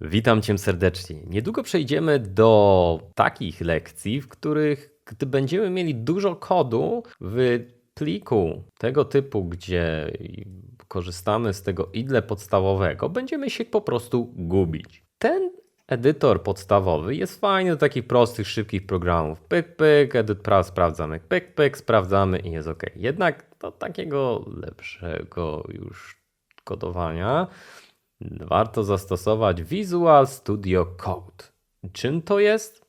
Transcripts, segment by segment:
Witam Cię serdecznie. Niedługo przejdziemy do takich lekcji, w których gdy będziemy mieli dużo kodu w pliku tego typu, gdzie korzystamy z tego idle podstawowego, będziemy się po prostu gubić. Ten edytor podstawowy jest fajny do takich prostych, szybkich programów. Pyk, pyk, edyt pra, sprawdzamy, pyk, pyk, sprawdzamy i jest ok. Jednak do takiego lepszego już kodowania warto zastosować Visual Studio Code. Czym to jest?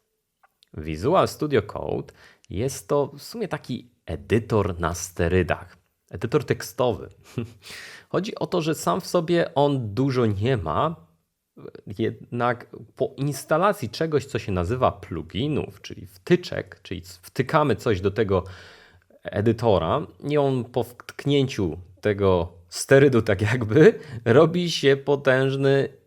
Visual Studio Code jest to w sumie taki edytor na sterydach. Edytor tekstowy. Chodzi o to, że sam w sobie on dużo nie ma, jednak po instalacji czegoś, co się nazywa pluginów, czyli wtyczek, czyli wtykamy coś do tego edytora i on po wtknięciu tego sterydu tak jakby robi się potężny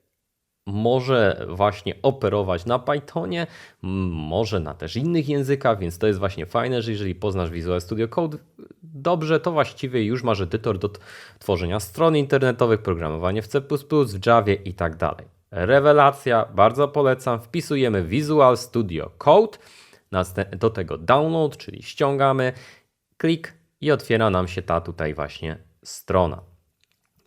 może właśnie operować na Pythonie, może na też innych językach, więc to jest właśnie fajne, że jeżeli poznasz Visual Studio Code dobrze, to właściwie już masz edytor do tworzenia stron internetowych, programowanie w C++, w Javie i tak dalej. Rewelacja, bardzo polecam. Wpisujemy Visual Studio Code, do tego download, czyli ściągamy, klik i otwiera nam się ta tutaj właśnie strona.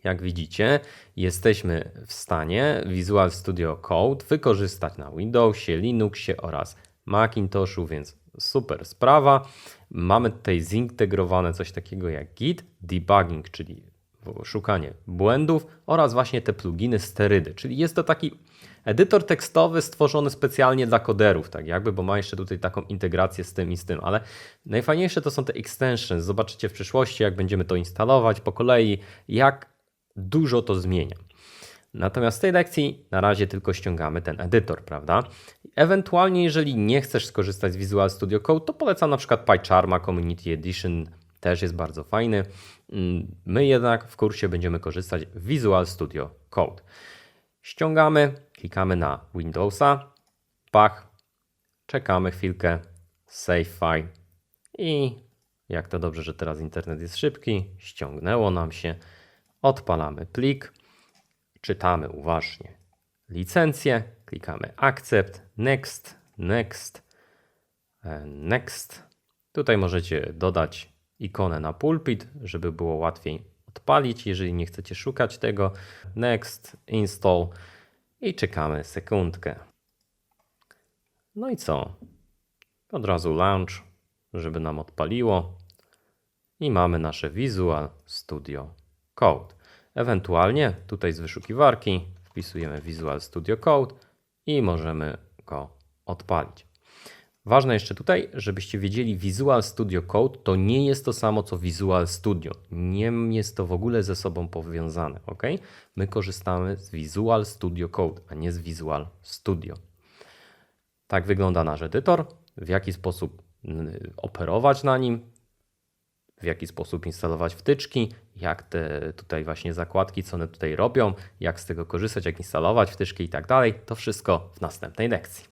Jak widzicie, jesteśmy w stanie Visual Studio Code wykorzystać na Windowsie, Linuxie oraz Macintoshu, więc super sprawa. Mamy tutaj zintegrowane coś takiego jak Git, debugging, czyli szukanie błędów oraz właśnie te pluginy sterydy, czyli jest to taki edytor tekstowy stworzony specjalnie dla koderów, tak jakby, bo ma jeszcze tutaj taką integrację z tym i z tym, ale najfajniejsze to są te extensions. Zobaczycie w przyszłości, jak będziemy to instalować po kolei, jak dużo to zmienia. Natomiast w tej lekcji na razie tylko ściągamy ten edytor, prawda? Ewentualnie, jeżeli nie chcesz skorzystać z Visual Studio Code, to polecam na przykład PyCharma Community Edition, też jest bardzo fajny. Mm, My jednak w kursie będziemy korzystać z Visual Studio Code. Ściągamy, klikamy na Windowsa, pach, czekamy chwilkę, save file i jak to dobrze, że teraz internet jest szybki, ściągnęło nam się, odpalamy plik, czytamy uważnie licencję, klikamy accept, next, next, e, next. Tutaj możecie dodać ikonę na pulpit, żeby było łatwiej odpalić, jeżeli nie chcecie szukać tego. Next, install i czekamy sekundkę. No i co? Od razu launch, żeby nam odpaliło i mamy nasze Visual Studio Code. Ewentualnie tutaj z wyszukiwarki wpisujemy Visual Studio Code i możemy go odpalić. Ważne jeszcze tutaj, żebyście wiedzieli, Visual Studio Code to nie jest to samo co Visual Studio. Nie jest to w ogóle ze sobą powiązane, ok? My korzystamy z Visual Studio Code, a nie z Visual Studio. Tak wygląda nasz edytor, w jaki sposób operować na nim, w jaki sposób instalować wtyczki, jak te tutaj właśnie zakładki, co one tutaj robią, jak z tego korzystać, jak instalować wtyczki i tak dalej. To wszystko w następnej lekcji.